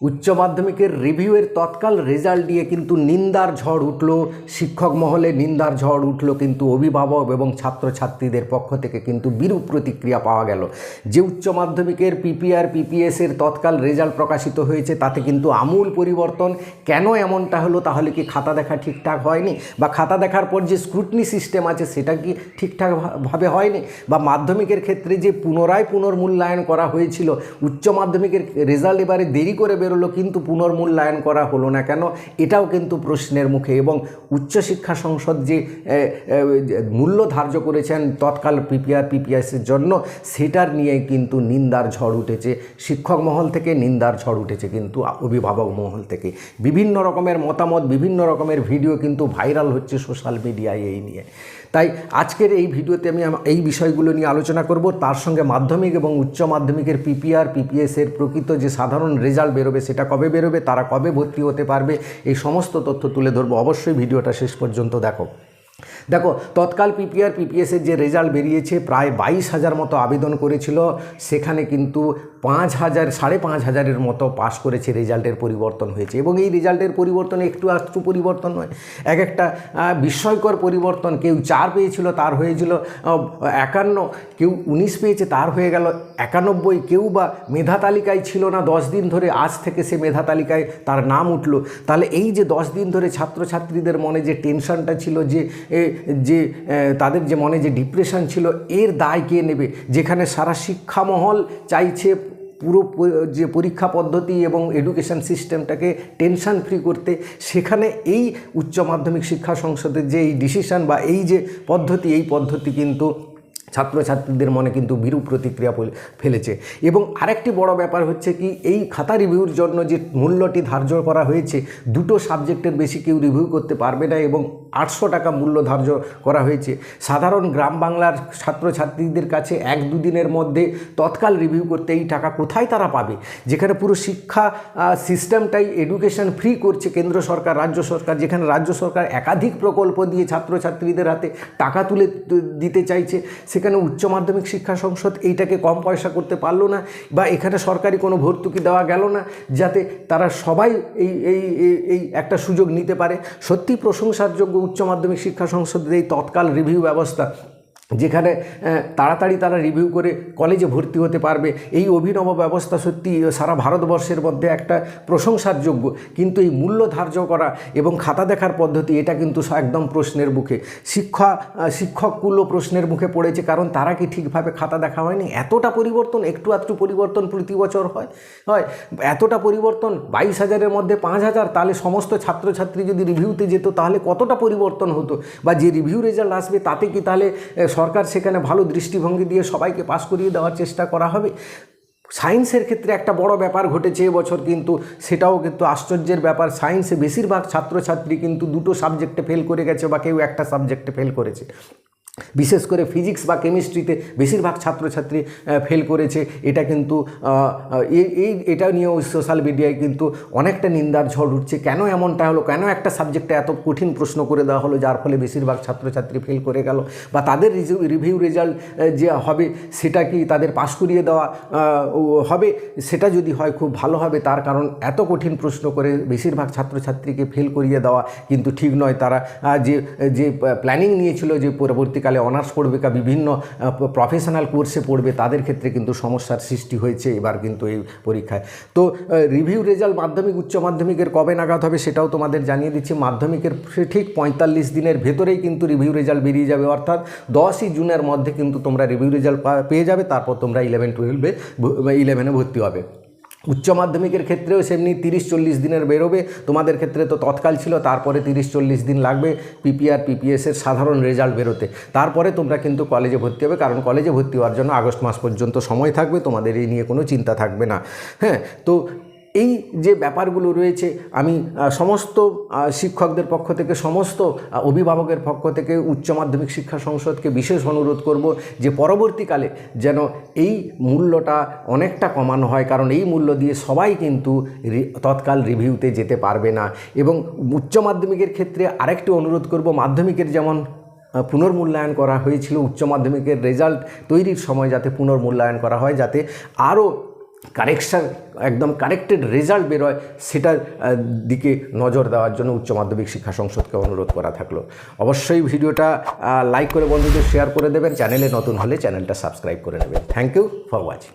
উচ্চ মাধ্যমিকের রিভিউয়ের তৎকাল রেজাল্ট দিয়ে কিন্তু নিন্দার ঝড় উঠল। শিক্ষক মহলে নিন্দার ঝড় উঠল কিন্তু অভিভাবক এবং ছাত্রছাত্রীদের পক্ষ থেকে কিন্তু বিরূপ প্রতিক্রিয়া পাওয়া গেল। যে উচ্চ মাধ্যমিকের পিপিআর, পিপিএসের তৎকাল রেজাল্ট প্রকাশিত হয়েছে, তাতে কিন্তু আমূল পরিবর্তন। কেন এমনটা হলো তাহলে কি খাতা দেখা ঠিকঠাক হয়নি? বা খাতা দেখার পর যে স্ক্রুটনি সিস্টেম আছে, সেটা কি ঠিকঠাকভাবে হয়নি? বা মাধ্যমিকের ক্ষেত্রে যে পুনরায় পুনর্মূল্যায়ন করা হয়েছিল, উচ্চ মাধ্যমিকের রেজাল্ট এবারে দেরি করে বেরোলো কিন্তু পুনর্মূল্যায়ন করা হলো না কেন? এটাও কিন্তু প্রশ্নের মুখে এবং উচ্চশিক্ষা সংসদ যে মূল্য ধার্য করেছেন তৎকাল পিপিআর পিপিএসের জন্য, সেটার নিয়ে কিন্তু নিন্দার ঝড় উঠেছে। শিক্ষক মহল থেকে নিন্দার ঝড় উঠেছে কিন্তু অভিভাবক মহল থেকে। বিভিন্ন রকমের মতামত, বিভিন্ন রকমের ভিডিও কিন্তু ভাইরাল হচ্ছে সোশ্যাল মিডিয়ায় এই নিয়ে। তাই আজকের এই ভিডিওতে আমি এই বিষয়গুলো নিয়ে আলোচনা করব। তার সঙ্গে মাধ্যমিক এবং উচ্চ মাধ্যমিকের পিপিআর পিপিএসের প্রকৃত যে সাধারণ রেজাল্ট বেরোবে সেটা কবে বেরোবে, তারা কবে ভর্তি হতে পারবে, এই সমস্ত তথ্য তুলে ধরবো। অবশ্যই ভিডিওটা শেষ পর্যন্ত দেখো। দেখো, তৎকাল পিপিআর পিপিএসের যে রেজাল্ট বেরিয়েছে, প্রায় বাইশ হাজার মতো আবেদন করেছিল। সেখানে কিন্তু পাঁচ হাজার, সাড়ে পাঁচ হাজারের মতো পাস করেছে রেজাল্টের পরিবর্তন হয়েছে। এবং এই রেজাল্টের পরিবর্তন একটু একটু পরিবর্তন নয়, এক একটা বিস্ময়কর পরিবর্তন। কেউ চার পেয়েছিল, তার হয়েছিল একান্ন। কেউ উনিশ পেয়েছে, তার হয়ে গেল একানব্বই। কেউ বা মেধা তালিকায় ছিল না, দশ দিন ধরে আজ থেকে সে মেধা তালিকায় তার নাম উঠল। তাহলে এই যে দশ দিন ধরে ছাত্রছাত্রীদের মনে যে টেনশনটা ছিল যে যে তাদের যে মনে যে ডিপ্রেশন ছিল, এর দায় কে নেবে? যেখানে সারা শিক্ষামহল চাইছে পুরো যে পরীক্ষা পদ্ধতি এবং এডুকেশন সিস্টেমটাকে টেনশন ফ্রি করতে, সেখানে এই উচ্চ মাধ্যমিক শিক্ষা সংসদের যে এই ডিসিশন বা এই যে পদ্ধতি, এই পদ্ধতি কিন্তু ছাত্রছাত্রীদের মনে কিন্তু বিরূপ প্রতিক্রিয়া ফেলেছে। এবং আরেকটি বড় ব্যাপার হচ্ছে কি, এই খাতা রিভিউর জন্য যে মূল্যটি ধার্য করা হয়েছে, দুটো সাবজেক্টের বেশি কেউ রিভিউ করতে পারবে না এবং আটশো টাকা মূল্য ধার্য করা হয়েছে। সাধারণ গ্রাম বাংলার ছাত্রছাত্রীদের কাছে এক দুদিনের মধ্যে তৎকাল রিভিউ করতে এই টাকা কোথায় তারা পাবে? যেখানে পুরো শিক্ষা সিস্টেমটাই এডুকেশন ফ্রি করছে কেন্দ্র সরকার, রাজ্য সরকার। যেখানে রাজ্য সরকার একাধিক প্রকল্প দিয়ে ছাত্রছাত্রীদের হাতে টাকা তুলে দিতে চাইছে, সেখানে উচ্চ মাধ্যমিক শিক্ষা সংসদ এইটাকে কম পয়সা করতে পারল না বা এখানে সরকারি কোনো ভর্তুকি দেওয়া গেল না, যাতে তারা সবাই এই এই, এই- একটা সুযোগ নিতে পারে। সত্যি প্রশংসার যোগ্য উচ্চ মাধ্যমিক শিক্ষা সংসদের এই তৎকাল রিভিউ ব্যবস্থা যেখানে তাড়াতাড়ি তারা রিভিউ করে কলেজে ভর্তি হতে পারবে। এই অভিনব ব্যবস্থা সত্যি সারা ভারতবর্ষের মধ্যে একটা প্রশংসার যোগ্য। কিন্তু এই মূল্য ধার্য করা এবং খাতা দেখার পদ্ধতি, এটা কিন্তু একদম প্রশ্নের মুখে। শিক্ষা শিক্ষকগুলো প্রশ্নের মুখে পড়েছে, কারণ তারা কি ঠিকভাবে খাতা দেখা হয়নি? এতটা পরিবর্তন, একটু একটু পরিবর্তন প্রতি বছর হয়? হয়। এতটা পরিবর্তন, বাইশ হাজারের মধ্যে পাঁচ হাজার, তাহলে সমস্ত ছাত্রছাত্রী যদি রিভিউতে যেত, তাহলে কতটা পরিবর্তন হতো? বা যে রিভিউ রেজাল্ট আসবে, তাতে কি তাহলে সরকার সেখানে ভালো দৃষ্টিভঙ্গি দিয়ে সবাইকে পাস করিয়ে দেওয়ার চেষ্টা করা হবে। সায়েন্সের ক্ষেত্রে একটা বড় ব্যাপার ঘটেছে এবছর কিন্তু সেটাও কিন্তু আশ্চর্যের ব্যাপার। সায়েন্সে বেশিরভাগ ছাত্রছাত্রী কিন্তু দুটো সাবজেক্টে ফেল করে গেছে বা কেউ একটা সাবজেক্টে ফেল করেছে। বিশেষ করে ফিজিক্স বা কেমিস্ট্রিতে বেশিরভাগ ছাত্রছাত্রী ফেল করেছে। এটা কিন্তু এই এটা নিয়েও সোশ্যাল মিডিয়ায় কিন্তু অনেকটা নিন্দার ঝড় উঠছে। কেন এমনটা হলো? কেন একটা সাবজেক্টে এত কঠিন প্রশ্ন করে দেওয়া হলো, যার ফলে বেশিরভাগ ছাত্রছাত্রী ফেল করে গেল? বা তাদের রিভিউ রেজাল্ট যে হবে, সেটা কি তাদের পাশ করিয়ে দেওয়া হবে? সেটা যদি হয়, খুব ভালো হবে। তার কারণ এত কঠিন প্রশ্ন করে বেশিরভাগ ছাত্রছাত্রীকে ফেল করিয়ে দেওয়া কিন্তু ঠিক নয়। তারা যে যে প্ল্যানিং নিয়েছিল যে পরবর্তীকালে অনার্স পড়বে বা বিভিন্ন প্রফেশনাল কোর্সে পড়বে, তাদের ক্ষেত্রে কিন্তু সমস্যার সৃষ্টি হয়েছে এবার কিন্তু এই পরীক্ষায়। তো রিভিউ রেজাল্ট মাধ্যমিক, উচ্চ মাধ্যমিকের কবে নাগাদ হবে সেটাও তোমাদের জানিয়ে দিচ্ছি। মাধ্যমিকের ঠিক পঁয়তাল্লিশ দিনের ভেতরেই কিন্তু রিভিউ রেজাল্ট বেরিয়ে যাবে। অর্থাৎ দশই জুনের মধ্যে কিন্তু তোমরা রিভিউ রেজাল্ট পেয়ে যাবে, তারপর তোমরা ইলেভেন টুয়েলভে ইলেভেনে ভর্তি হবে। উচ্চ মাধ্যমিকের ক্ষেত্রেও সেমনি তিরিশ চল্লিশ দিনের বেরোবে। তোমাদের ক্ষেত্রে তো তৎকাল ছিল, তারপরে তিরিশ চল্লিশ দিন লাগবে পিপিআর পিপিএসের সাধারণ রেজাল্ট বেরোতে। তারপরে তোমরা কিন্তু কলেজে ভর্তি হবে, কারণ কলেজে ভর্তি হওয়ার জন্য আগস্ট মাস পর্যন্ত সময় থাকবে, তোমাদের এই নিয়ে কোনো চিন্তা থাকবে না। হ্যাঁ তো এই যে ব্যাপারগুলো রয়েছে, আমি সমস্ত শিক্ষকদের পক্ষ থেকে, সমস্ত অভিভাবকের পক্ষ থেকে উচ্চ মাধ্যমিক শিক্ষা সংসদকে বিশেষ অনুরোধ করব যে পরবর্তীকালে যেন এই মূল্যটা অনেকটা কমানো হয়, কারণ এই মূল্য দিয়ে সবাই কিন্তু তৎকাল রিভিউতে যেতে পারবে না। এবং উচ্চ মাধ্যমিকের ক্ষেত্রে আরেকটি অনুরোধ করব, মাধ্যমিকের যেমন পুনর্মূল্যায়ন করা হয়েছিল, উচ্চ মাধ্যমিকের রেজাল্ট তৈরির সময় যাতে পুনর্মূল্যায়ন করা হয়, যাতে আরও কারেকশান একদম কারেক্টেড রেজাল্ট বেরোয়, সেটার দিকে নজর দেওয়ার জন্য উচ্চ মাধ্যমিক শিক্ষা সংসদকে অনুরোধ করা থাকল। অবশ্যই ভিডিওটা লাইক করে বন্ধুদের শেয়ার করে দেবেন। চ্যানেলে নতুন হলে চ্যানেলটা সাবস্ক্রাইব করে নেবেন। Thank you for watching